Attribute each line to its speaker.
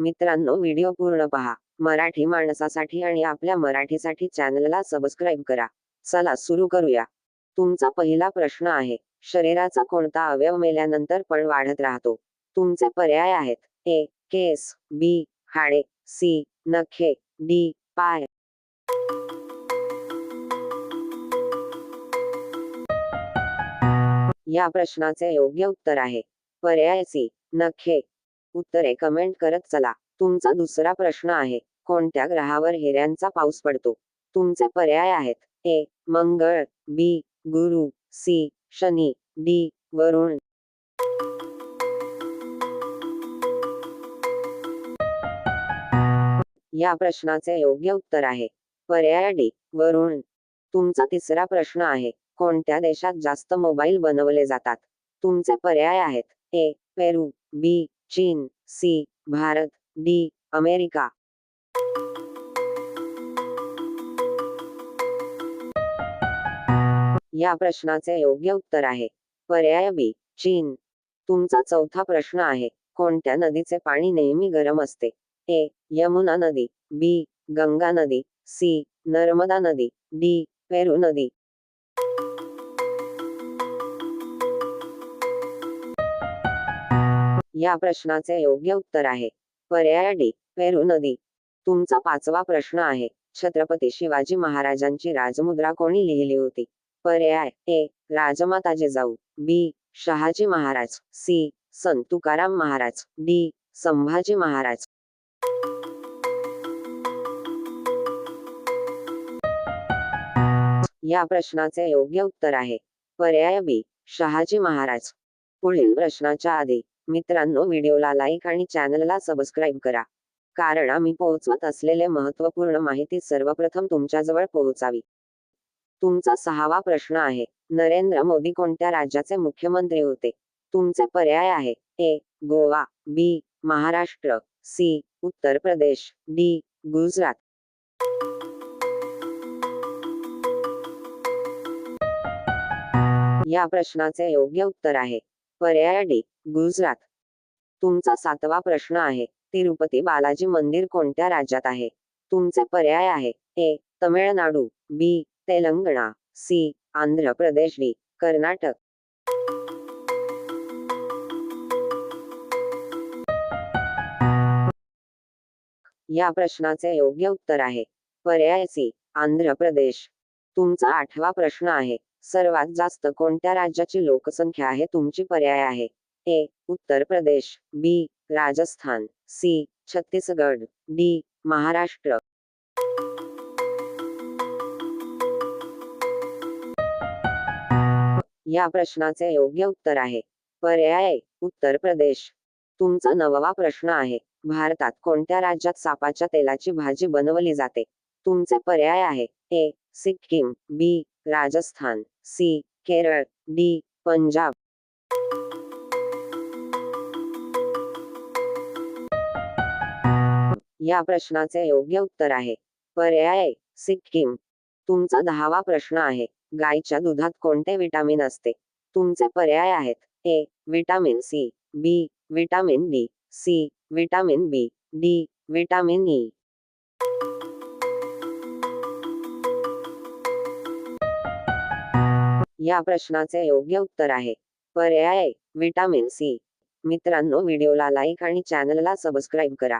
Speaker 1: मित्रांनो व्हिडिओ पूर्ण पहा. मराठी माणसासाठी आणि आपल्या मराठीसाठी चॅनलला सबस्क्राईब करा. चला सुरू करूया. तुमचा पहिला प्रश्न आहे शरीराचा कोणता अवयव मेल्यानंतर पण वाढत राहतो? तुमचे पर्याय आहेत ए केस बी हाडे सी नखे डी पाय. या प्रश्नाचे योग्य उत्तर आहे पर्याय सी नखे. उत्तरे कमेंट करत चला. तुमचा दुसरा प्रश्न आहे कोणत्या ग्रहावर हिऱ्यांचा पाऊस पडतो? तुमचे पर्याय आहेत ए मंगळ बी गुरु सी शनी डी वरुण. या प्रश्नाचे योग्य उत्तर आहे पर्याय डी वरुण. तुमचा तिसरा प्रश्न आहे कोणत्या देशात जास्त मोबाईल बनवले जातात? तुमचे पर्याय आहेत ए पेरू बी चीन सी भारत डी अमेरिका. या प्रश्नाचे योग्य उत्तर आहे. पर्याय बी चीन. तुमचा चौथा प्रश्न आहे कोणत्या नदीचे पाणी नेहमी गरम असते? ए यमुना नदी बी गंगा नदी सी नर्मदा नदी डी पेरू नदी. या प्रश्नाचे योग्य उत्तर आहे. पर्याय डी. पेरू नदी. तुमचा पाचवा प्रश्न आहे. छत्रपती शिवाजी महाराजांची राजमुद्रा कोणी लिहिली होती? पर्याय A. Rajmata Jijau B. Shahaji Maharaj. C. Sant Tukaram Maharaj. D. Sambhaji Maharaj. या प्रश्नाचे योग्य उत्तर आहे. पर्याय बी. शहाजी महाराज. पुढील प्रश्नाच्या आधी मित्रांनो व्हिडिओला लाईक आणि चॅनलला सबस्क्राईब करा. कारण आम्ही पोहोचवत असलेले महत्त्वपूर्ण माहिती सर्वप्रथम तुमच्याजवळ पोहोचावी. तुमचा सहावा प्रश्न आहे नरेंद्र मोदी कोणत्या राज्याचे मुख्यमंत्री होते? तुमचे पर्याय आहे A Goa B Maharashtra C Uttar Pradesh D Gujarat. या प्रश्नाचे योग्य उत्तर आहे पर्याय डी गुजरात. तुमचा सातवा प्रश्न आहे. तिरुपती बालाजी मंदिर कोणत्या राज्यात आहे? तुमचे पर्याय आहे. A. Tamil Nadu. B. Telangana. C. Andhra Pradesh. D. Karnataka. या प्रश्नाचे योग्य उत्तर आहे. पर्याय सी. आंध्र प्रदेश. तुमचा आठवा प्रश्न आहे. सर्वात जास्त कोणत्या राज्याची लोकसंख्या आहे? तुमची पर्याय आहे. A Uttar Pradesh B Rajasthan C Chhattisgarh D Maharashtra. या प्रश्नाचे योग्य उत्तर आहे. पर्याय उत्तर प्रदेश. तुमचा नववा प्रश्न आहे. भारतात कोणत्या राज्यात सापाच्या तेलाची भाजी बनवली जाते? तुमचे पर्याय आहे. A Sikkim B Rajasthan C Kerala D Punjab. या प्रश्नाचे योग्य उत्तर आहे. पर्याय सिक्कीम. तुमचा दहावा प्रश्न आहे. गायच्या दुधात कोणते विटामिन असते? तुमचे पर्याय आहेत. A vitamin C B vitamin D C vitamin B D vitamin E. या प्रश्नाचे योग्य उत्तर आहे. पर्याय विटामिन सी. मित्रांनो व्हिडिओला लाईक आणि चॅनलला सबस्क्राईब करा.